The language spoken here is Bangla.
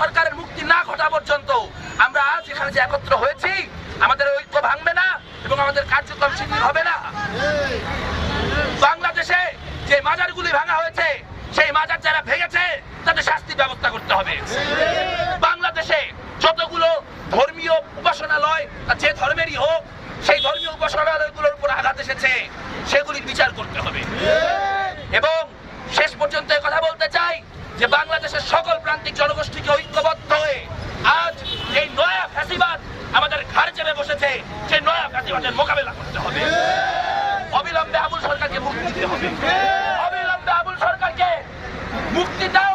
সরকারের মুক্তি না ঘটা পর্যন্ত আমরা আজ এখানে যে একত্র হয়েছি, আমাদের ঐক্য ভাঙবে না এবং আমাদের কার্যক্রম শিথিল হবে না। বাংলাদেশে যে মাজারগুলি ভাঙা হয়েছে, সেই মাজার যারা ভেঙেছে, তাদের শাস্তি ব্যবস্থা করতে হবে। বাংলাদেশে যতগুলো ধর্মীয় উপাসনালয় যে ধর্মেরই হোক, সেই ধর্মীয় উপাসনালয়গুলোর উপর আঘাত এসেছে, সেগুলির বিচার করতে হবে। এবং শেষ পর্যন্ত কথা বলতে চাই যে বাংলাদেশের সকল প্রান্তিক জনগোষ্ঠীকে ঐক্যবদ্ধ হয়ে আজ এই নয়া ফ্যাসিবাদ আমাদের ঘাড় চেপে বসেছে সেই নয়া ফ্যাসিবাদের মোকাবেলা করতে হবে। অবিলম্বে আবুল সরকারকে মুক্তি দিতে হবে। অবিলম্বে আবুল সরকারকে মুক্তি দাও